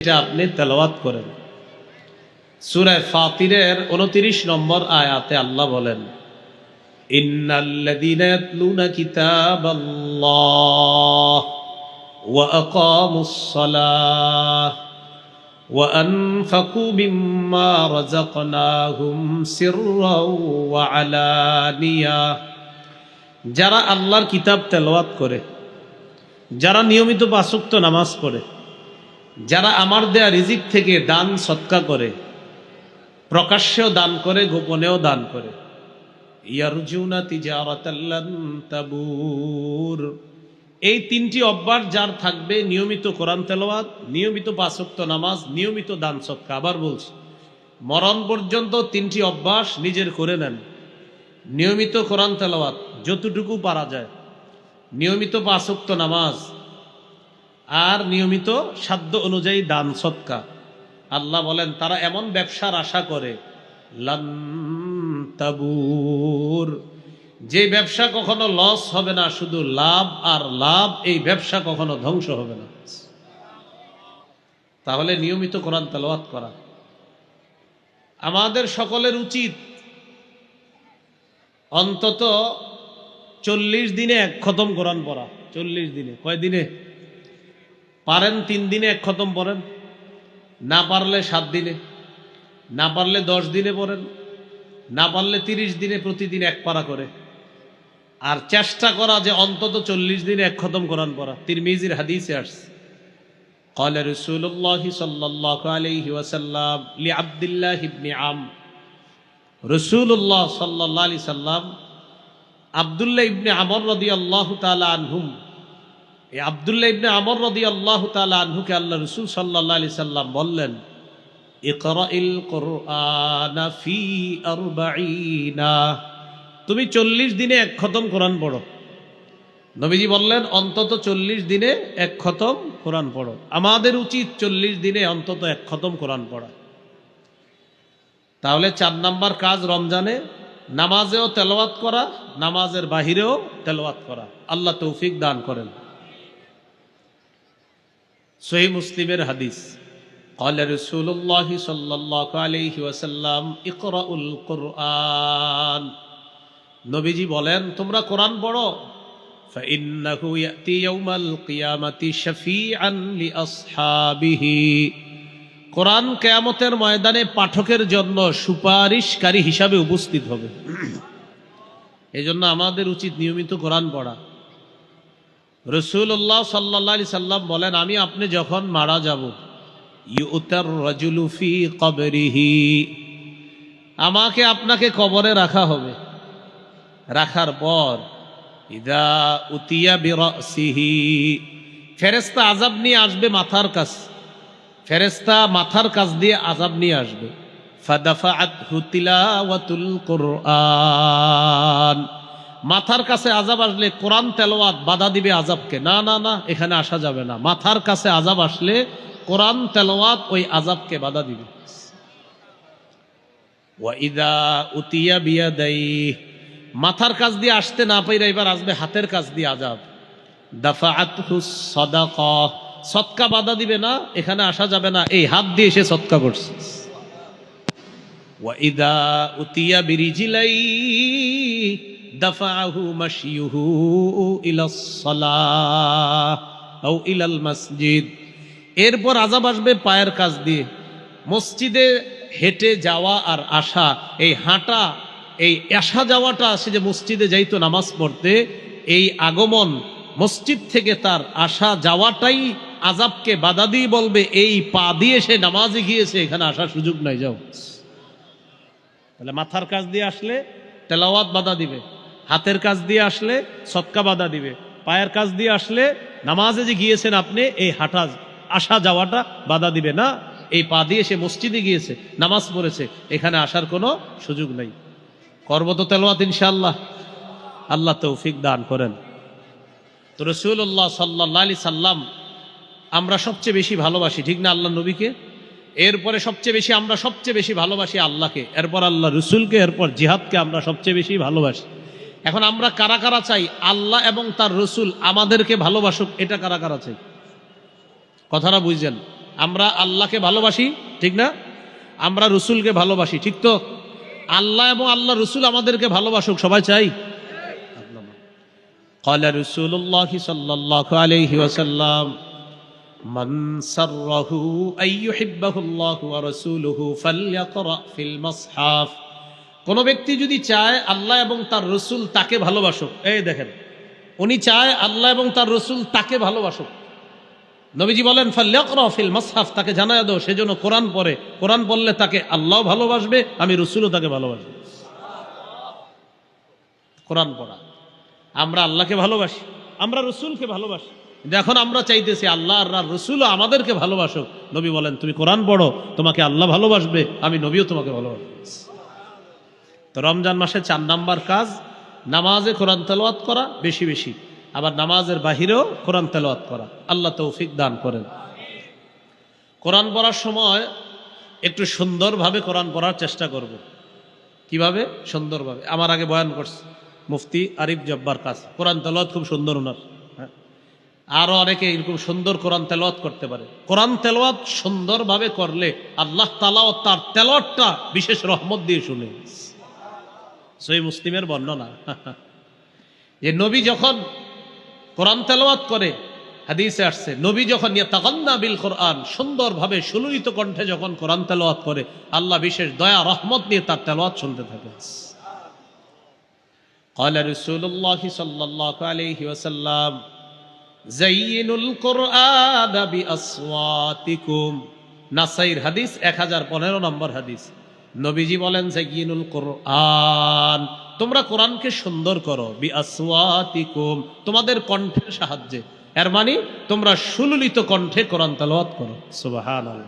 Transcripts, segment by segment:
এটা আপনি তেলাওয়াত করেন। সুরায় ফাতিরের উনত্রিশ নম্বর আয়াতে আল্লাহ বলেন যারা আল্লাহর কিতাব তেলাওয়াত করে, যারা নিয়মিত পাঁচক্ত নামাজ পড়ে যারা আমার দেয়া রিজিক থেকে দান সৎকা করে, প্রকাশ্যেও দান করে, গোপনেও দান করে। এই তিনটি অভ্যাস যার থাকবে নিয়মিত কোরআন তেলাওয়াত, নিয়মিত পাঁচক্ত নামাজ, নিয়মিত দান সৎকা। আবার বলছি, মরণ পর্যন্ত তিনটি অভ্যাস নিজের করে নেন। নিয়মিত কোরআন তেলাওয়াত যতটুকু পারা যায়। নিয়মিত পাঁচক্ত নামাজ আর নিয়মিত সাধ্য অনুযায়ী দান, সৎকা। আল্লাহ বলেন, তারা এমন ব্যবসার আশা করে যে ব্যবসা কখনো লস হবে না, শুধু লাভ আর লাভ, এই ব্যবসা কখনো ধ্বংস হবে না। তাহলে নিয়মিত কোরআন তেলাওয়াত করা। আমাদের সকলের উচিত অন্তত চল্লিশ দিনে এক খতম কোরআন পড়া। চল্লিশ দিনে। কয় দিনে পারেন তিন দিনে এক খতম পড়েন না পারলে সাত দিনে না পারলে দশ দিনে পড়েন না পারলে তিরিশ দিনে প্রতিদিন এক পারা করে আর চেষ্টা করা যে অন্তত চল্লিশ দিনে এক খতম কোরআন পড়া তিরমিজির হাদিসে আসছে قال رسول الله صلى الله عليه وسلم لعبد الله بن عم رسول الله صلى الله عليه وسلم আবদুল্লাহ ইবনে আমর রদি আল্লাহ তালা আনহুম এই আবদুল্লাহ ইবনে আমর রদি আল্লাহ তালা আনহুকে আল্লাহ রসুল সাল্লাহ আলি সাল্লাম বললেন তুমি চল্লিশ দিনে এক খতম কোরআন পড়ো। নবীজি বললেন, অন্তত চল্লিশ দিনে এক খতম কোরআন পড়ো। আমাদের উচিত চল্লিশ দিনে অন্তত এক খতম কোরআন পড়া। তাহলে চার নাম্বার কাজ রমজানে, নামাজেও তেলাওয়াত করা, নামাজের বাহিরেও তেলাওয়াত করা। আল্লাহ তৌফিক দান করেন। সহি মুসলিমের হাদিস قال رسول الله صلى الله عليه وسلم اقرأوا القرآن নবীজি বলেন তোমরা কোরআন পড়ো فإنه يأتي يوم القيامة شفيعا لأصحابه কোরআন কেয়ামতের ময়দানে পাঠকের জন্য সুপারিশকারী হিসাবে উপস্থিত হবে এই জন্য আমাদের উচিত নিয়মিত কোরআন পড়া রসুল্লাহ সাল্লা সাল্লাম বলেন, আমি আপনি যখন মারা যাব, ইউতার আমাকে আপনাকে কবরে রাখা হবে। রাখার পর, ইদা উতিয়া বিরসিহি ফেরেস্তা আজাব নিয়ে আসবে মাথার কাছে। ফেরেস্তা মাথার কাছ দিয়ে আজাব নিয়ে আসবে। ফাদাফা আত হুতিলা ওয়াতুল কোরআন। মাথার কাছে আজাব আসলে কোরআন তেলোয়াত বাধা দিবে আজাবকে না না না, এখানে আসা যাবে না। মাথার কাছে আজাব আসলে কোরআন তেলোয়াত ওই আজাবকে বাধা দিবে। ওয়াইদা মাথার কাছ দিয়ে আসতে না পাইরা এবার আসবে হাতের কাছ দিয়ে আজাব সদাকা সৎকা বাধা দিবে না, এখানে আসা যাবে না। এই হাত দিয়ে সে সৎকা করছে। ওয়াইদা উতিয়া বিরিজিলাই দাফাহু সালাহ আও ইলাল মসজিদ। এরপর আজাব আসবে পায়ের কাজ দিয়ে। মসজিদে হেঁটে যাওয়া আর আসা এই হাঁটা এই আসা যাওয়াটা সে যে মসজিদে যাইতো নামাজ পড়তে এই আগমন মসজিদ থেকে তার আসা যাওয়াটাই আজাবকে বাধা দিয়ে বলবে এই পা দিয়ে সে নামাজে গিয়েছে এখানে আসার সুযোগ নাই যাও। তাহলে মাথার কাজ দিয়ে আসলে তেলাওয়াত বাধা দিবে। হাতের কাজ দিয়ে আসলে সৎকা বাধা দিবে। পায়ের কাজ দিয়ে আসলে নামাজে যে গিয়েছেন আপনি, এই হাঁটা, আসা যাওয়াটা বাধা দিবে না। এই পা দিয়ে সে মসজিদে গিয়েছে, নামাজ পড়েছে, এখানে আসার কোনো সুযোগ নেই। করব তো তেলোয়াত ইনশাল্লাহ আল্লাহ তৌফিক দান করেন। তো রসুল্লাহ সাল্লাহ আলি সাল্লাম আমরা সবচেয়ে বেশি ভালোবাসি, ঠিক না আল্লাহ নবীকে? এরপরে সবচেয়ে বেশি, আমরা সবচেয়ে বেশি ভালোবাসি আল্লাহকে। এরপর আল্লাহ রসুলকে, এরপর জিহাদকে আমরা সবচেয়ে বেশি ভালোবাসি। এখন আমরা কারা কারা চাই আল্লাহ এবং তার রসুল আমাদেরকে ভালোবাসুক এটা কারা কারা চাই কথাটা বুঝছেন আমরা আল্লাহকে ভালোবাসি ঠিক না আমরা রসুলকে ভালোবাসি ঠিক তো আল্লাহ এবং আল্লাহ রসুল আমাদেরকে ভালোবাসুক সবাই চাই قال رسول الله صلى الله عليه وسلم من سره أن يحبه الله ورسوله فليقرأ في المصحف কোন ব্যক্তি যদি চায় আল্লাহ এবং তার রসুল তাকে ভালোবাসুক, এই দেখেন, উনি চায় আল্লাহ এবং তার রসুল তাকে ভালোবাসুক। নবীজি বলেন ফাল্লাকরা ফিল মাসহাফ তাকে জানায় দাও সেজন্য কোরআন পড়ে। কোরআন পড়লে তাকে আল্লাহ ভালোবাসবে, আমি রসুলও তাকে ভালোবাসবো। কোরআন পড়া। আমরা আল্লাহকে ভালোবাসি, আমরা রসুলকে ভালোবাসি। এখন আমরা চাইতেছি আল্লাহ আর রসুলও আমাদেরকে ভালোবাসো নবী বলেন, তুমি কোরআন পড়ো, তোমাকে আল্লাহ ভালোবাসবে, আমি নবীও তোমাকে ভালোবাসবো। তো রমজান মাসে চার নাম্বার কাজ, নামাজে কোরআন তেলাওয়াত করা বেশি বেশি, আবার নামাজের বাহিরেও কোরআন তেলাওয়াত করা। আল্লাহ তৌফিক দান করেন। কোরআন পড়ার সময় একটু সুন্দরভাবে কোরআন পড়ার চেষ্টা করব। কীভাবে? সুন্দরভাবে। আমার আগে বয়ান করছে মুফতি আরিফ জব্বার কাজ কোরআন তেলাওয়াত খুব সুন্দর ওনার হ্যাঁ? আরও অনেকে এরকম সুন্দর কোরআন তেলাওয়াত করতে পারে। কোরআন তেলাওয়াত সুন্দরভাবে করলে আল্লাহ তালাও তার তেলাওয়াতটা বিশেষ রহমত দিয়ে শুনে। সই মুসলিমের বর্ণনা যে নবী যখন কোরআন তেলাওয়াত করে হাদিসে আসছে নবী যখন তাকান্না বিল কোরআন সুন্দরভাবে সুললিত কণ্ঠে যখন কোরআন তেলাওয়াত করে আল্লাহ বিশেষ দয়া রহমত নিয়ে তার তেলাওয়াত শুনতে থাকে قال رسول الله صلى الله عليه وسلم زينوا القرآن بأصواتكم নাসাইর হাদিস এক হাজার পনেরো নম্বর হাদিস নবীজি বলেন, জাইয়িনুল কোরআন। তোমরা কোরআনকে সুন্দর করো। বি আসওয়াতিকুম তোমাদের কণ্ঠের সাহায্যে। এর মানে তোমরা সুললিত কণ্ঠে কোরআন তেলাওয়াত করো। সুবহানাল্লাহ।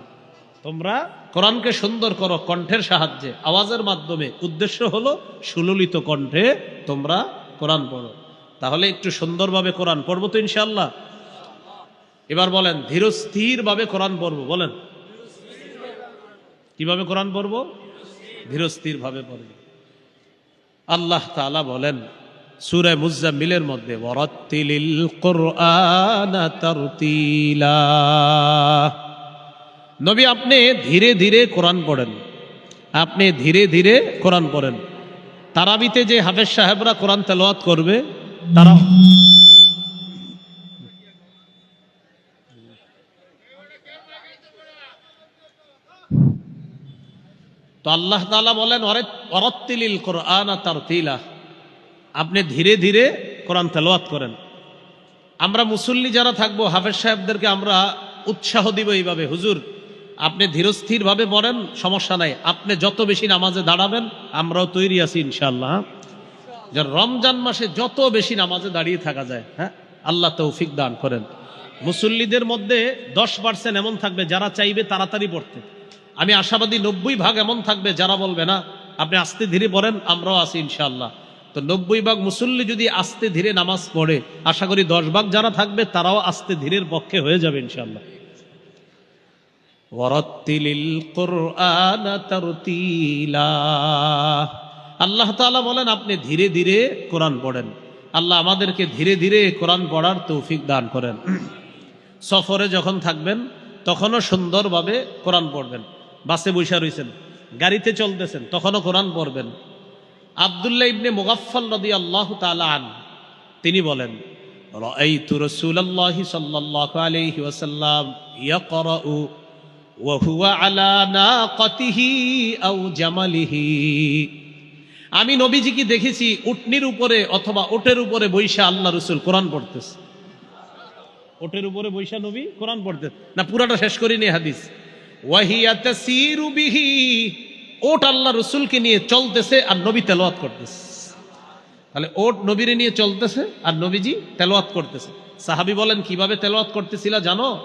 তোমরা কোরআনকে সুন্দর করো কণ্ঠের সাহায্যে। আওয়াজের মাধ্যমে। উদ্দেশ্য হলো, সুললিত কণ্ঠে তোমরা কোরআন পড়ো। তাহলে একটু সুন্দরভাবে কোরআন পড়ব তো ইনশাল্লাহ এবার বলেন, ধীরস্থিরভাবে কোরআন পড়ব। বলেন কীভাবে কোরআন পড়ব? ধীরস্থিরভাবে পড়ব আল্লাহ তাআলা বলেন, সুরে মুজাম্মিলের মধ্যে নবী, আপনি ধীরে ধীরে কোরআন পড়েন। আপনি ধীরে ধীরে কোরআন পড়েন। তারাবিতে যে হাফেজ সাহেবরা কোরআন তেলাওয়াত করবে, তারা তো আল্লাহ তাআলা বলেন অরত্তিলিল কোরআন তার তিলা আপনি ধীরে ধীরে কোরআন তেলাওয়াত করেন। আমরা মুসল্লি যারা থাকব, হাফেজ সাহেবদেরকে আমরা উৎসাহ দিব এইভাবে, হুজুর, আপনি ধীরস্থিরভাবে পড়েন সমস্যা নাই। আপনি যত বেশি নামাজে দাঁড়াবেন, আমরাও তৈরি আছি ইনশাল্লাহ যে রমজান মাসে যত বেশি নামাজে দাঁড়িয়ে থাকা যায় হ্যাঁ আল্লাহ তৌফিক দান করেন। মুসল্লিদের মধ্যে দশ পার্সেন্ট এমন থাকবে, যারা চাইবে তাড়াতাড়ি পড়তে। আমি আশাবাদী নব্বই ভাগ এমন থাকবে, যারা বলবে, না, আপনি আস্তে ধীরে পড়েন, আমরাও আছি ইনশাল্লাহ তো নব্বই ভাগ মুসল্লি যদি আস্তে ধীরে নামাজ পড়ে, আশা করি দশ ভাগ যারা থাকবে, তারাও আস্তে ধীরের পক্ষে হয়ে যাবে ইনশাল্লাহ আল্লাহ বলেন, আপনি ধীরে ধীরে কোরআন পড়েন। আল্লাহ আমাদেরকে ধীরে ধীরে কোরআন পড়ার তৌফিক দান করেন। সফরে যখন থাকবেন, তখনও সুন্দরভাবে কোরআন পড়বেন। বাসে বৈশা রয়েছেন গাড়িতে চলতেছেন তখনও কোরআন পড়বেন আবদুল্লাহ ইবনে মুগাফফল রদি আল্লাহ আন তিনি বলেন রাআইতু রাসূলুল্লাহি সাল্লাল্লাহু আলাইহি ওয়াসাল্লাম ইয়াকরাউ وهو على ناقته أو جمله আমি নবীজিকে দেখেছি উটনির উপরে অথবা ওটের উপরে বৈশা আল্লাহ রসুল কোরআন পড়তেছে ওটের উপরে বৈশা নবী কোরআন পড়তে না পুরাটা শেষ করিনি হাদিস ওয়াহিয়াতে বিহি। ওট আল্লাহ রসুলকে নিয়ে চলতেছে আর নবী তেলাওয়াত করতেছে। তাহলে ওট নবীরে নিয়ে চলতেছে আর নবীজি তেলাওয়াত করতেছে। সাহাবি বলেন, কীভাবে তেলাওয়াত করতেছিল জানো?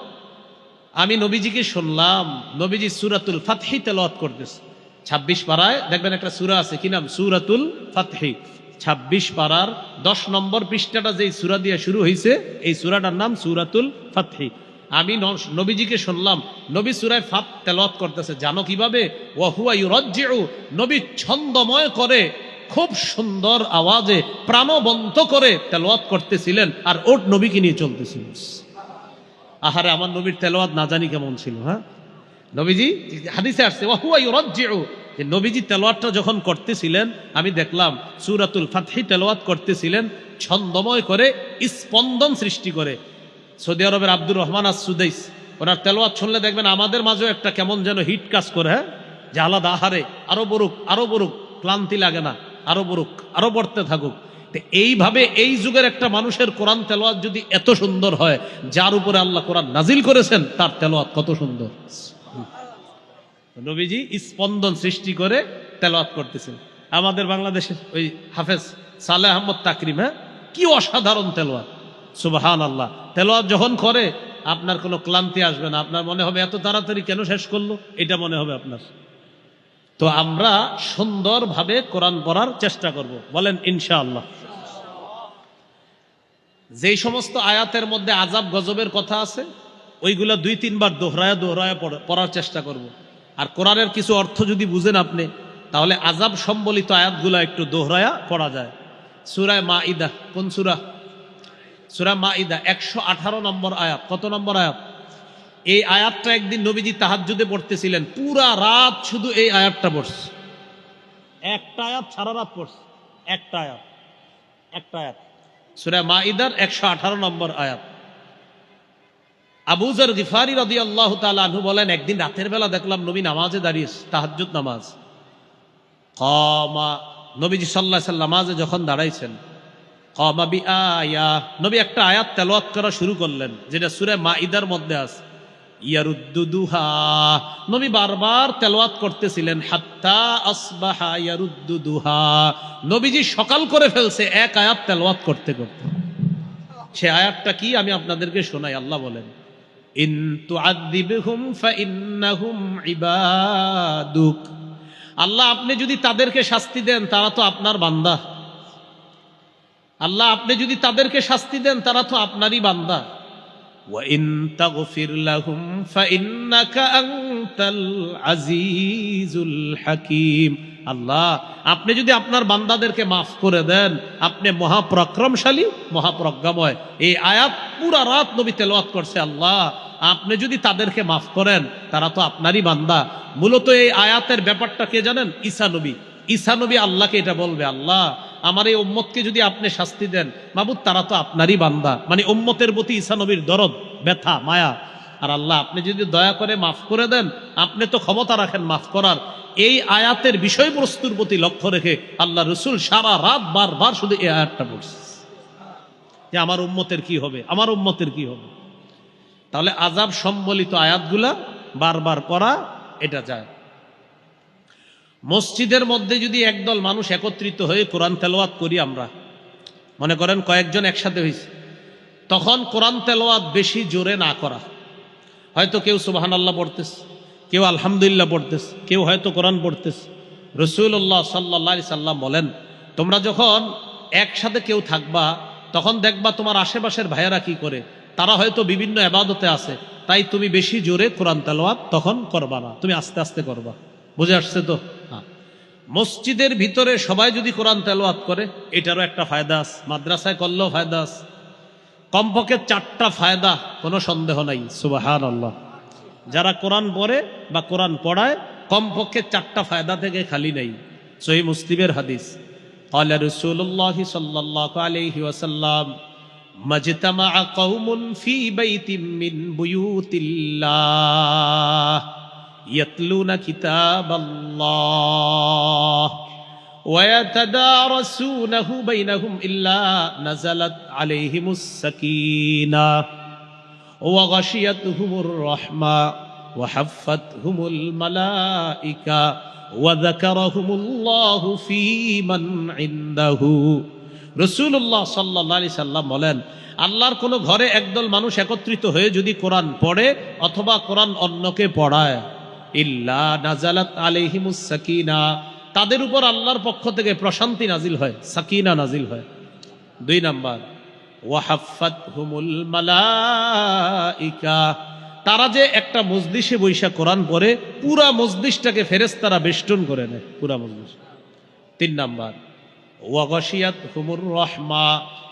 আমি নবীজিকে শুনলাম, নবীজি সুরাতুল ফাতহি তেলাওয়াত করতেছে। ছাব্বিশ পাড়ায়, দেখবেন একটা সুরা আছে, কি নাম? সুরাতুল ফাতহি। ছাব্বিশ পাড়ার দশ নম্বর পৃষ্ঠাটা যেই সুরা দিয়ে শুরু হয়েছে এই সুরাটার নাম সুরাতুল ফাতহি। আমি নবীজিকে শুনলাম, নবী সুরায় ফাত তেলাওয়াত করতেছে, জানো কীভাবে? নবী ছন্দময় করে, খুব সুন্দর আওয়াজে প্রাণবন্ত করে তেলাওয়াত করতেছিলেন আর ওট নবীকে নিয়ে চলতেছিলেন আহারে, আমার নবীর তেলাওয়াত না জানি কেমন ছিল হ্যাঁ? নবীজি, হাদিসে আসছে ওয়াহুয়া ইউরাজ্জিউ, যে নবীজি তেলাওয়াতটা যখন করতেছিলেন, আমি দেখলাম সূরাতুল ফাতহি তেলাওয়াত করতেছিলেন, ছন্দময় করে, স্পন্দন সৃষ্টি করে সৌদি আরবের আব্দুর রহমান আস সুদাইস ওনার তেলাওয়াত শুনলে দেখবেন আমাদের মাঝেও একটা কেমন যেন হিট কাজ করে হ্যাঁ? যে আলাদা আহারে, আরও বরুক আরও বরুক, ক্লান্তি লাগে না, আরও বরুক, আরও পড়তে থাকুক। এইভাবে এই যুগের একটা মানুষের কোরআন তেলোয়াত যদি এত সুন্দর হয়, যার উপরে আল্লাহ কোরআন নাজিল করেছেন, তার তেলোয়াত কত সুন্দর। নবীজি স্পন্দন সৃষ্টি করে তেলোয়াত করতেছেন। আমাদের বাংলাদেশের ওই হাফেজ সালে আহমদ তাকরিম হ্যাঁ? কি অসাধারণ তেলোয়াত। সুবাহান আল্লাহ তেলোয়াত যখন করে, আপনার কোনো ক্লান্তি আসবে না। আপনার মনে হবে, এত তাড়াতাড়ি কেন শেষ করল? এটা মনে হবে আপনার। তো আমরা সুন্দরভাবে কোরআন পড়ার চেষ্টা করব। বলেন, ইনশাআল্লাহ। যেই সমস্ত আয়াতের মধ্যে আজাব গজবের কথা আছে, ওইগুলা দুই, তিনবার দোহরায় দোহরায় পড়ার চেষ্টা করব। আর কোরআনের কিছু অর্থ যদি বুঝেন আপনি, তাহলে আজাব সম্বলিত আয়াতগুলো একটু দোহরায়া পড়া যায়। সুরায় মা ইদা কোন সুরা? সুরা মা ইদা একশো আঠারো নম্বর আয়াত। কত নম্বর আয়াত? এই আয়াতটা একদিন নবীজি তাহাজ্জুদে পড়তেছিলেন। পুরা রাত শুধু এই আয়াতটা পড়ছে। একটা আয়াত সারা রাত পড়ছে। একটা আয়াত। একটা আয়াত। সুরা মাইদার একশো আঠারো নম্বর আয়াত। আবুজার গিফারি রদি আল্লাহ আনহু বলেন, একদিন রাতের বেলা দেখলাম নবী নামাজে দাঁড়িয়েছে তাহাজ্জুদ নামাজ। কমা, নবীজি সাল্লাহ সাল্লাম নামাজে যখন দাঁড়াইছেন কমা বি আয়া। নবী একটা আয়াত তেলাওয়াত করা শুরু করলেন, যেটা সুরে মাইদার মধ্যে আছে। ইয়ারুদ্দুদুহা নবী বারবার তেলাওয়াত করতেছিলেন, হাত্তা আসবাহা ইয়ারুদ্দুদুহা নবীজি সকাল করে ফেলছে, এক আয়াত তেলাওয়াত করতে করতে। সে আয়াতটা কি আমি আপনাদেরকে শোনাই, আল্লাহ বলেন, ইন তুআযিবহুম ফাইন্নাহুম ইবাদুক। আল্লাহ আপনি যদি তাদেরকে শাস্তি দেন, তারা তো আপনার বান্দা। আল্লাহ আপনি যদি তাদেরকে শাস্তি দেন তারা তো আপনারই বান্দা। আল্লাহ আপনি যদি আপনার বান্দাদেরকে মাফ করে দেন আপনি মহাপ্রক্রমশালী মহাপ্রজ্ঞাময় এই আয়াত পুরা রাত নবী তেলওয়াত করছে আল্লাহ। আপনি যদি তাদেরকে মাফ করেন তারা তো আপনারই বান্দা। মূলত এই আয়াতের ব্যাপারটা কে জানেন? ঈসা নবী। ঈসা নবী আল্লাহকে এটা বলবে আল্লাহ। আমার এই উম্মতকে যদি আপনি শাস্তি দেন, মাবুদ, তারা তো আপনারই বান্দা। মানে উম্মতের প্রতি ঈসা নবীর দরদ, ব্যথা, মায়া। আর আল্লাহ, আপনি যদি দয়া করে মাফ করে দেন, আপনি তো ক্ষমতা রাখেন মাফ করার। এই আয়াতের বিষয়বস্তুর প্রতি লক্ষ্য রেখে আল্লাহ রসুল সারা রাত বারবার শুধু এই আয়াতটা পড়ছে। যে আমার উম্মতের কি হবে? আমার উম্মতের কি হবে? তাহলে আজাব সম্বলিত আয়াতগুলা বারবার পড়া, এটা যায়। মসজিদের মধ্যে যদি একদল মানুষ একত্রিত হয়ে কোরআন তেলোয়াত করি আমরা, মনে করেন কয়েকজন একসাথে হয়েছে তখন কোরআন তেলোয়াত বেশি জোরে না করা। হয়তো কেউ সুবাহান আল্লাহ পড়তেছে, কেউ আলহামদুলিল্লাহ পড়তেছে, কেউ হয়তো কোরআন পড়তেছে। রসুল্লাহ সাল্লা সাল্লাম বলেন, তোমরা যখন একসাথে কেউ থাকবা, তখন দেখবা তোমার আশেপাশের ভাইয়েরা কি করে? তারা হয়তো বিভিন্ন আবাদতে আছে, তাই তুমি বেশি জোরে কোরআন তেলোয়াত তখন করবা না, তুমি আস্তে আস্তে করবা। বুঝে আসছে তো? মসজিদের ভিতরে সবাই যদি কোরআন তেলোয়াত করে, এটারও একটা ফায়দা আছে। মাদ্রাসায় করলেও ফায়দা আছে। কমপক্ষে চারটা ফায়দা, কোনো সন্দেহ নাই। সুবাহান আল্লাহ যারা কোরআন পড়ে বা কোরআন পড়ায়, কমপক্ষে চারটা ফায়দা থেকে খালি নাই। সহি মুসলিমের হাদিস। আল্লাহ রসুল্লাহ সাল্লাহ আলহি ওয়াসাল্লাম মজতামা কৌমুন ফি বাইতিম মিন বুয়ুতিল্লাহ। بيت من بيوت الله يتلون كتاب الله ويتدارسونه بينهم إلا نزلت عليهم السكينة وغشيتهم الرحمة وحفتهم الملائكة وذكرهم الله في من عنده রসুল্লাহ সাল্লাহ আলি সাল্লাম বলেন আল্লাহর কোনো ঘরে একদল মানুষ একত্রিত হয়ে যদি কোরআন পড়ে অথবা কোরআন অন্যকে পড়ায় ইল্লা নাজালাত আলহিমুস সাকিনা। তাদের উপর আল্লাহর পক্ষ থেকে প্রশান্তি নাজিল হয়, সাকিনা নাজিল হয়। দুই নাম্বার, ওয়াহাফাত হুমুল মালাইকা। তারা যে একটা মজলিসে বৈশা কোরআন পড়ে, পুরা মজলিসটাকে ফেরেস্তারা বেষ্টন করে নেয়, পুরা মজলিস। তিন নাম্বার, ওয়াগশিয়াত হুমুর রহমা।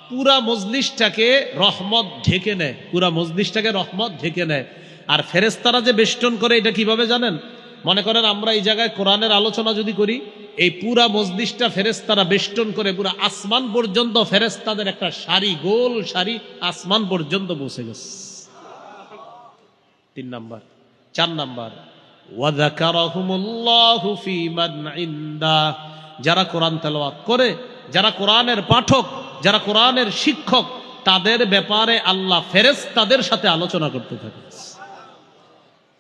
পুরা মজলিসটাকে রহমত ঢেকে নেয়, পুরা মজলিসটাকে রহমত ঢেকে নেয়। আর ফেরেস্তারা যে বেষ্টন করে, এটা কীভাবে জানেন? মনে করেন, আমরা এই জায়গায় কোরআনের আলোচনা যদি করি, এই পুরা মজলিসটা ফেরেস্তারা বেষ্টন করে, পুরা আসমান পর্যন্ত ফেরেস্তাদের একটা সারি, গোল সারি আসমান পর্যন্ত বসে গেছে। তিন নাম্বার। চার নাম্বার। যারা কোরআন তেলাওয়াত করে, যারা কোরআনের পাঠক, যারা কোরআনের শিক্ষক, তাদের ব্যাপারে আল্লাহ ফেরেশতাদের সাথে আলোচনা করতে থাকে।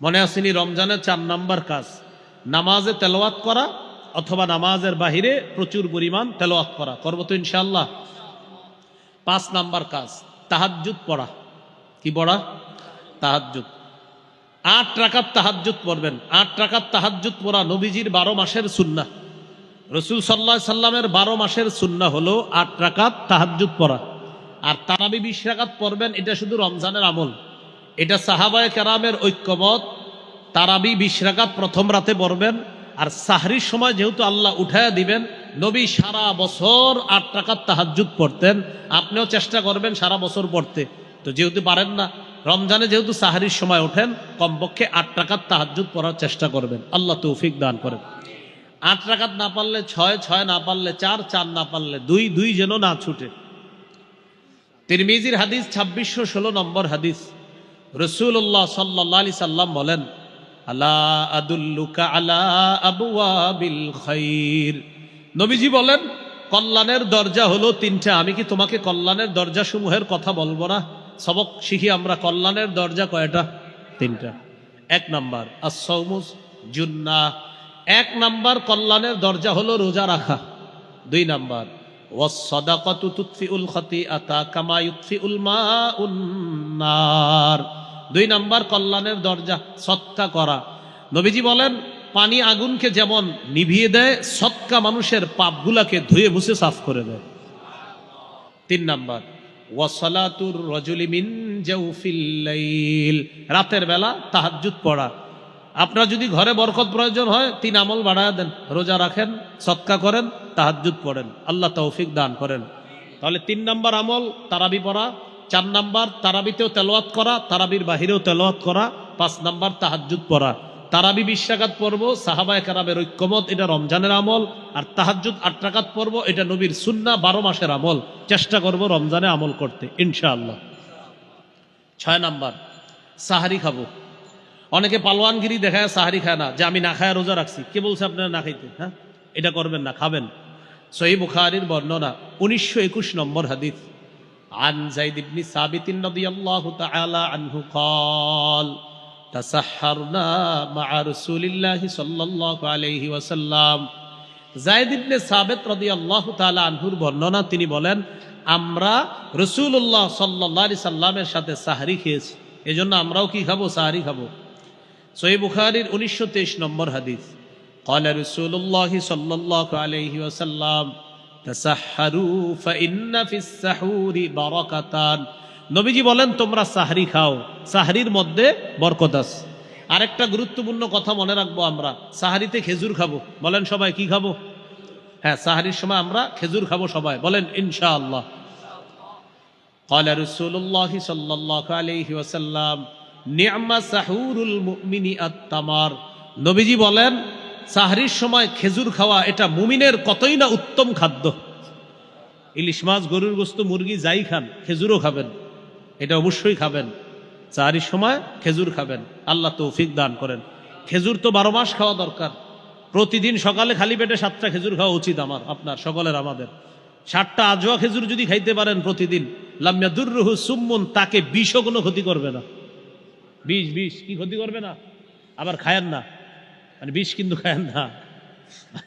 মনে আসেনি রমজানের চার নাম্বার কাজ। নামাজে তেলাওয়াত করা অথবা নামাজের বাহিরে প্রচুর পরিমাণ তেলাওয়াত করা। করব তো ইনশাআল্লাহ। পাঁচ নাম্বার কাজ, তাহাজ্জুদ পড়া। কি পড়া? তাহাজ্জুদ। আট রাকাত তাহাজ্জুদ পড়বেন। আট রাকাত তাহাজ্জুদ পড়া নবীজির বারো মাসের সুন্না রসুল সাল্লাহ সাল্লামের বারো মাসের সুন্না হলো আট রাকাত তাহাজ্জুদ পড়া। আর তারাবি বিশ রাকাত পড়বেন, এটা শুধু রমজানের আমল। এটা সাহাবায় কেরামের ঐক্যমত। তারাবি বিশ রাকাত প্রথম রাতে পড়বেন। আর সাহরির সময় যেহেতু আল্লাহ উঠায়া দিবেন, নবী সারা বছর আট টাকার তাহাজ্জুদ পড়তেন। আপনিও চেষ্টা করবেন সারা বছর পড়তে। তো যেহেতু পারেন না, রমজানে যেহেতু সাহারির সময় ওঠেন, কমপক্ষে আট টাকার তাহাজুদ পড়ার চেষ্টা করবেন। আল্লাহ তৌফিক দান করেন। আট টাকাত না পারলে ছয় ছয় না পারলে চার চার না পারলে দুই দুই যেন না ছুটে। তিরমিজির হাদিস ছাব্বিশশো ষোলো নম্বর হাদিস। রসুল্লাহ সাল্লাহ আলি সাল্লাম বলেন, আলা আদুল্লুকা আলা আবুয়াবিল খাইর? নবীজি বলেন, কল্যাণের দরজা হলো তিনটা। আমি কি তোমাকে কল্যাণের দরজা সমূহের কথা বলব না? সবক শিখি আমরা, কল্যাণের দরজা কয়টা? তিনটা। এক নাম্বার আসৌমুস জুন্না এক নাম্বার, কল্যাণের দরজা হলো রোজা রাখা। দুই নাম্বার তুতফিউল খাতিআতা কামা ইউতফিউল মাউন নার। দুই নাম্বার কল্যাণের দরজা, সৎকা করা। নবীজি বলেন, পানি আগুনকে যেমন নিভিয়ে দেয়, সৎকা মানুষের পাপগুলাকে ধুয়ে মুছে সাফ করে দেয়। তিন নাম্বার ওয়াসালাতুর রজুলি মিন জাউফিল লাইল। রাতের বেলা তাহাজ্জুদ পড়া। আপনার যদি ঘরে বরকত প্রয়োজন হয়, তিন আমল বাড়ায় দেন, রোজা রাখেন, সৎকা করেন তাহাজ্জুদ পড়েন। আল্লাহ তৌফিক দান করেন। তাহলে তিন নাম্বার আমল, তারাবি পড়া। চার নাম্বার, তারাবিতেও তেলোয়াত করা, তারাবির বাহিরেও তেলোয়াত করা। পাঁচ নাম্বার, তাহাজ্জুদ পড়া। তারাবি বিশ টাকাত পড়ব সাহাবায় কারাবের ঐক্যমত, এটা রমজানের আমল। আর তাহাজ্জুদ আট টাকাত পড়ব, এটা নবীর সুন্না বারো মাসের আমল। চেষ্টা করব রমজানে আমল করতে, ইনশাআল্লাহ। ছয় নাম্বার, সাহারি খাব। অনেকে পালোয়ানগিরি দেখায়, সাহারি খায় না, যে আমি না খায় রোজা রাখছি। কে বলছে আপনারা না খাইতে? হ্যাঁ? এটা করবেন না, খাবেন। সহি বুখারির বর্ণনা উনিশশো একুশ নম্বর হাদিস عن زيد بن ثابت رضي الله تعالى عنه قال تسحرنا مع رسول الله صلى الله عليه وسلم জায়দ ইবনে সাবেত রদি আল্লাহ তালা আনহুর বর্ণনা তিনি বলেন আমরা রসুল্লাহ সাল্লাহ সাল্লামের সাথে সাহারি খেয়েছি এজন্য আমরাও কি খাবো সাহারি খাবো সহি বুখারির উনিশশো তেইশ নম্বর হাদিস قال رسول الله صلى الله عليه وسلم تسحروا فإن في السحور بركتان নবীজি বলেন তোমরা সাহারি খাও সাহারির মধ্যে বরকত আছে আরেকটা গুরুত্বপূর্ণ কথা মনে রাখবো আমরা সাহারিতে খেজুর খাবো বলেন সবাই কি খাবো হ্যাঁ সাহারির সময় আমরা খেজুর খাবো সবাই বলেন ইনশাআল্লাহ قال رسول الله صلى الله عليه وسلم نعم سحور المؤمن التمر নবীজি বলেন সাহারির সময় খেজুর খাওয়া, এটা মুমিনের কতই না উত্তম খাদ্য। ইলিশ মাছ, গরুর গোস্ত, মুরগি যাই খান, খেজুরও খাবেন। এটা অবশ্যই খাবেন। সাহারির সময় খেজুর খাবেন। আল্লাহ তৌফিক দান করেন। খেজুর তো বারো মাস খাওয়া দরকার। প্রতিদিন সকালে খালি পেটে সাতটা খেজুর খাওয়া উচিত আমার, আপনার, সকলের, আমাদের। ষাটটা আজোয়া খেজুর যদি খাইতে পারেন প্রতিদিন লামিয়াদুররুহু সুম্মুন, তাকে বিষও কোনো ক্ষতি করবে না। বিষ বিষ, কি ক্ষতি করবে না? আবার খায়েন না। মানে বিষ কিন্তু খায়েন না।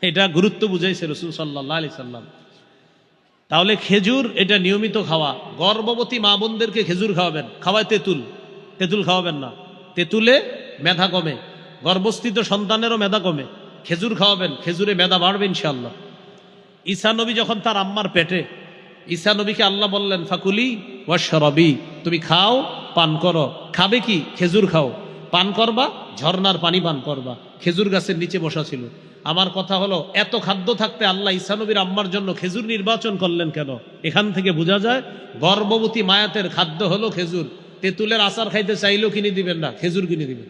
এটা গুরুত্ব বুঝাইছে রসুল সাল্লাহ আলি সাল্লাম। তাহলে খেজুর, এটা নিয়মিত খাওয়া। গর্ভবতী মা বোনদেরকে খেজুর খাওয়াবেন। খাওয়ায় তেঁতুল। তেঁতুল খাওয়াবেন না। তেঁতুলে মেধা কমে। গর্ভস্থিত সন্তানেরও মেধা কমে। খেজুর খাওয়াবেন। খেজুরে মেধা বাড়বে ইনশাল্লাহ ঈসা নবী যখন তার আম্মার পেটে, ঈসা নবীকে আল্লাহ বললেন, ফাকুলি ওয়াশরবি, তুমি খাও, পান করো। খাবে কি? খেজুর খাও। পান করবা, ঝর্ণার পানি পান করবা। খেজুর গাছের নিচে বসা ছিল। আমার কথা হলো, এত খাদ্য থাকতে আল্লাহ ইসানবীর আম্মার জন্য খেজুর নির্বাচন করলেন কেন? এখান থেকে বোঝা যায়, গর্ভবতী মায়াতের খাদ্য হলো খেজুর। তেঁতুলের আচার খাইতে চাইলেও কিনে দিবেন না, খেজুর কিনে দিবেন।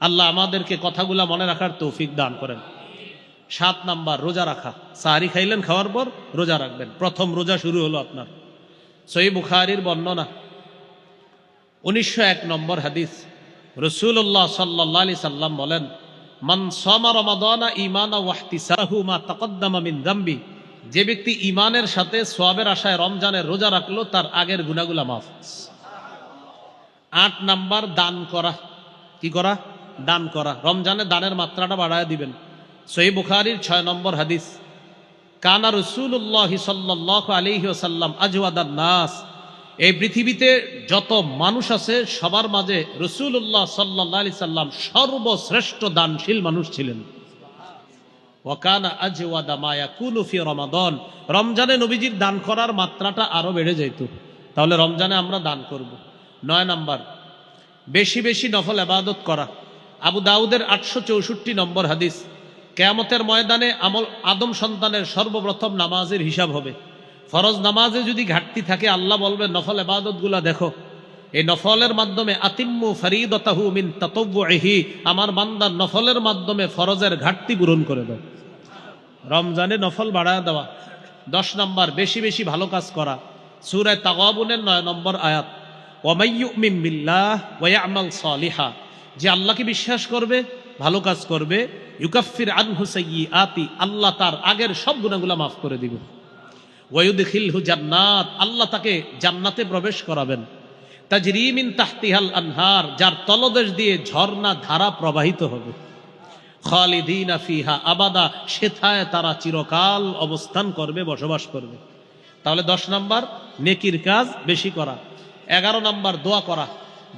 আল্লাহ আমাদেরকে কথাগুলা মনে রাখার তৌফিক দান করেন। সাত নাম্বার, রোজা রাখা। সাহারি খাইলেন, খাওয়ার পর রোজা রাখবেন। প্রথম রোজা শুরু হলো আপনার। সই বুখারির বর্ণনা। উনিশশো এক নম্বর হাদিস। রসুল্লাহ সাল্লাহ আলি সাল্লাম বলেন, মান সমা রমাদানা ইমানা ওয়াহতিসাহু মা তাকদ্দামা মিন যে ব্যক্তি ইমানের সাথে সোয়াবের আশায় রমজানের রোজা রাখল, তার আগের গুনাগুলা মাফ। আট নাম্বার, দান করা। কি করা? দান করা। রমজানে দানের মাত্রাটা বাড়ায় দিবেন। সহি বুখারির ছয় নম্বর হাদিস, কানা রসুল্লাহ সাল্লাহ আলিহি সাল্লাম আজওয়াদান নাস এই পৃথিবীতে যত মানুষ আছে, সবার মাঝে রসুল্লাহ সাল্লাহ আলি সাল্লাম সর্বশ্রেষ্ঠ দানশীল মানুষ ছিলেন। ওয়াকানা আজওয়াদা মায়া কুলুফি রমাদন। রমজানে নবীজির দান করার মাত্রাটা আরও বেড়ে যেত। তাহলে রমজানে আমরা দান করব। নয় নাম্বার, বেশি বেশি নফল আবাদত করা। আবু দাউদের আটশো চৌষট্টি নম্বর হাদিস, কেয়ামতের ময়দানে আমল আদম সন্তানের সর্বপ্রথম নামাজের হিসাব হবে। ফরজ নামাজে যদি ঘাটতি থাকে, আল্লাহ বলবে, নফল এবাদতগুলা দেখো। এই নফলের মাধ্যমে আতিম্মু ফরিদতাহু মিন তাতব্বুহি আমার বান্দার নফলের মাধ্যমে ফরজের ঘাটতি পূরণ করে দাও রমজানে নফল বাড়ায় দেওয়া। দশ নম্বর, বেশি বেশি ভালো কাজ করা। সুরায় তাগাবুনের নয় নম্বর আয়াত ওয়ামাইয়ুমিন বিল্লাহ ওয়ায়ামাল সালিহা যে আল্লাহকে বিশ্বাস করবে, ভালো কাজ করবে ইউকাফির আনহু আতি আল্লাহ তার আগের সব গুণাগুলা মাফ করে দিবে। ওয়ুদখিলহু জান্নাত। আল্লাহ তাকে জান্নাতে প্রবেশ করাবেন। তাজরিমিন তাহতিহাল আনহার, যার তলদেশ দিয়ে ঝর্ণা ধারা প্রবাহিত হবে। খালিদিনা ফিহা আবাদা, সেথায় তারা চিরকাল অবস্থান করবে, বসবাস করবে। তাহলে দশ নাম্বার, নেকির কাজ বেশি করা। এগারো নাম্বার, দোয়া করা।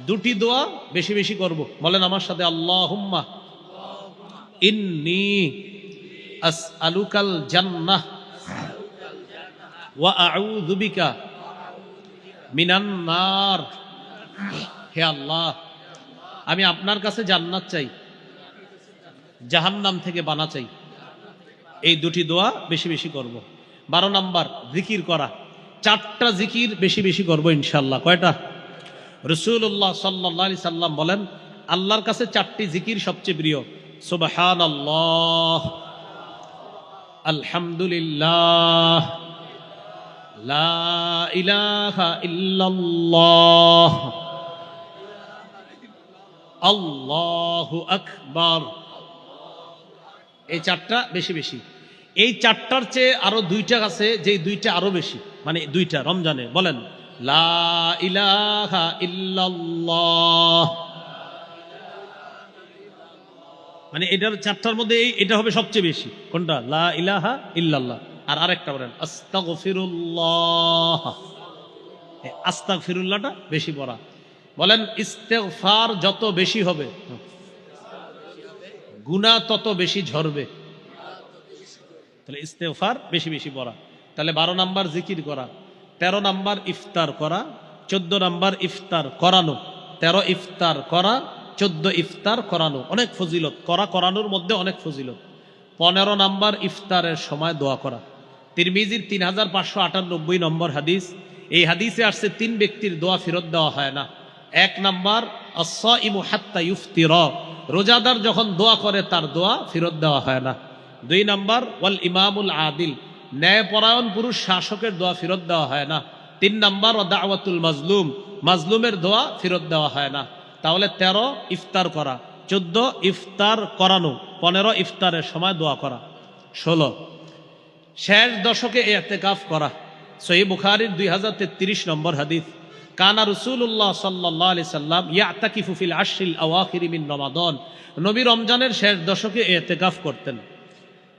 দুটি দোয়া বেশি বেশি করব। বলেন আমার সাথে আল্লাহ ইন্নি আস আলুকাল জান্নাহ। ওয়া মিনান নার। হে আল্লাহ, আমি আপনার কাছে জান্নাত চাই, জাহান্নাম থেকে বানা চাই। এই দুটি দোয়া বেশি বেশি করব। বারো নাম্বার, জিকির করা। চারটা জিকির বেশি বেশি করব ইনশাল্লাহ কয়টা? রসুল্লাহ সাল্লি সাল্লাম বলেন, আল্লাহর কাছে চারটি জিকির সবচেয়ে প্রিয়। সুবাহান আল্লাহ আলহামদুলিল্লাহ লা ইলাহা আকবার। এই চারটা বেশি বেশি। এই চারটার চেয়ে আরও দুইটা আছে যে দুইটা আরও বেশি। মানে দুইটা, রমজানে। বলেন, লা ইলাহা মানে এটার চারটার মধ্যে এটা হবে সবচেয়ে বেশি। কোনটা? লা ইলাহা ইল্লাল্লাহ। আর আরেকটা বলেন, আস্তাগফিরুল্লাহ। আস্তাগফিরুল্লাহটা বেশি পড়া। বলেন, ইস্তেগফার যত বেশি হবে গুণা তত বেশি ঝরবে। তাহলে ইস্তেফার বেশি বেশি পড়া। তাহলে বারো নাম্বার জিকির করা, তেরো নাম্বার ইফতার করা, চোদ্দ নাম্বার ইফতার করানো, তেরো ইফতার করা, চোদ্দ ইফতার করানো, অনেক ফজিলত। করা করানোর মধ্যে অনেক ফজিলত। পনেরো নাম্বার ইফতারের সময় দোয়া করা। তিরমিজির তিন হাজার পাঁচশো আটানব্বই নম্বর হাদিস। এই হাদিসে আসছে, তিন ব্যক্তির দোয়া ফেরত দেওয়া হয় না। এক নাম্বার ইমু হাত্তা ইফতির। রোজাদার যখন দোয়া করে, তার দোয়া ফেরত দেওয়া হয় না। দুই নাম্বার, ওয়াল ইমামুল আদিল। ন্যায়পরায়ণ পুরুষ শাসকের দোয়া ফেরত দেওয়া হয় না। তিন নাম্বার ও দাওয়াতুল মাজলুম। মাজলুমের দোয়া ফেরত দেওয়া হয় না। তাহলে তেরো ইফতার করা, চোদ্দ ইফতার করানো, পনেরো ইফতারের সময় দোয়া করা। ষোলো শেষ দশকে এতেকাফ করা। সহি বুখারির দুই হাজার তেত্রিশ নম্বর হাদিস। কানা রসুল্লাহ সাল্লাহ আলি সাল্লাম ইয়াতাকিফু ফিল আশিল আওয়াখিরি মিন রমাদন। নবী রমজানের শেষ দশকে এতেকাফ করতেন।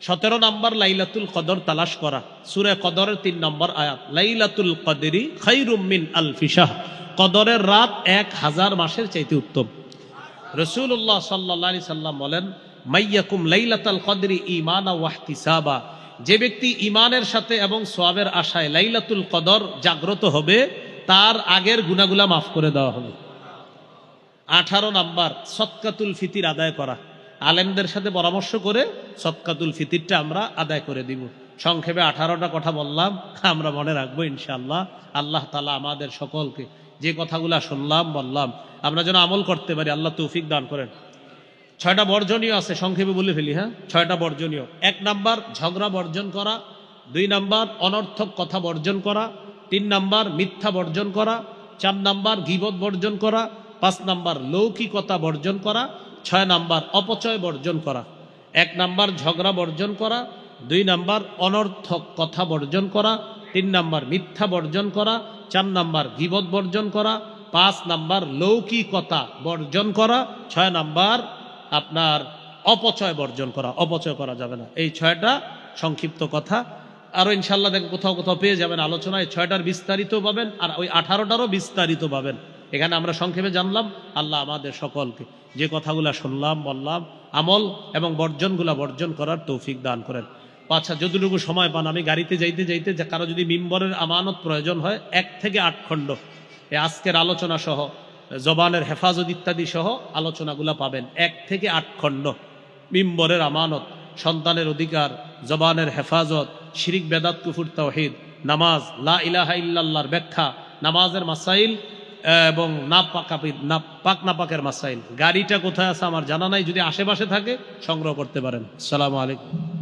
সতেরো নম্বর লাইলাতুল কদর তালাশ করা। সুরে কদরের তিন নম্বর আয়াত, লাইলাতুল কদরি খৈরুম মিন আল ফিসাহ কদরের রাত এক হাজার মাসের চাইতে উত্তম। রসুল্লাহ সাল্লাহ আলি সাল্লাম বলেন, মাইয়াকুম লাইলাতাল কদরি ইমানা ওয়াহতিসাবা। যে ব্যক্তি ইমানের সাথে এবং সোয়াবের আশায় লাইলাতুল কদর জাগ্রত হবে, তার আগের গুনাগুলা মাফ করে দেওয়া হবে। আঠারো নাম্বার সৎকাতুল ফিতির আদায় করা। আলেমদের সাথে পরামর্শ করে সৎকাতুল ফিতিরটা আমরা আদায় করে দিব। সংক্ষেপে আঠারোটা কথা বললাম, আমরা মনে রাখব ইনশাআল্লাহ, আল্লাহ তালা আমাদের সকলকে যে কথাগুলা শুনলাম, বললাম, আমরা যেন আমল করতে পারি, আল্লাহ তৌফিক দান করেন। ছয়টা বর্জনীয় আছে সংক্ষেপে বলে ফেলি হ্যাঁ ছয়টা বর্জনীয় এক নাম্বার ঝগড়া বর্জন করা দুই নাম্বার অনর্থক কথা বর্জন করা তিন নাম্বার মিথ্যা বর্জন করা চার নাম্বার গিবত বর্জন করা পাঁচ নাম্বার লৌকিকতা বর্জন করা ছয় নাম্বার অপচয় বর্জন করা এক নাম্বার ঝগড়া বর্জন করা দুই নাম্বার অনর্থক কথা বর্জন করা তিন নাম্বার মিথ্যা বর্জন করা চার নাম্বার গিবত বর্জন করা পাঁচ নাম্বার লৌকিকতা বর্জন করা ছয় নাম্বার আপনার অপচয় বর্জন করা, অপচয় করা যাবে না। এই ছয়টা সংক্ষিপ্ত কথা। আরও ইনশাল্লাহ দেখেন, কোথাও কোথাও পেয়ে যাবেন আলোচনায়। ছয়টার বিস্তারিত পাবেন আর ওই আঠারোটারও বিস্তারিত পাবেন। এখানে আমরা সংক্ষেপে জানলাম, আল্লাহ আমাদের সকলকে যে কথাগুলা শুনলাম, বললাম, আমল এবং বর্জনগুলা বর্জন করার তৌফিক দান করেন। আচ্ছা যতটুকু সময় পান, আমি গাড়িতে যাইতে যাইতে কারও যদি মিম্বরের আমানত প্রয়োজন হয়, এক থেকে আট খণ্ড। আজকের আলোচনা সহ জবানের হেফাজত ইত্যাদি সহ আলোচনাগুলা পাবেন। এক থেকে আট খণ্ড। মিম্বরের আমানত, সন্তানের অধিকার, জবানের হেফাজত, শিরিক, বেদাত, কুফুর তৌহিদ নামাজ, লা ইলাহা ইল্লাল্লাহর ব্যাখ্যা, নামাজের মাসাইল এবং না পাকাপি না পাক না পাকের মাসাইল। গাড়িটা কোথায় আছে আমার জানা নাই, যদি আশেপাশে থাকে, সংগ্রহ করতে পারেন। সালামু আলাইকুম।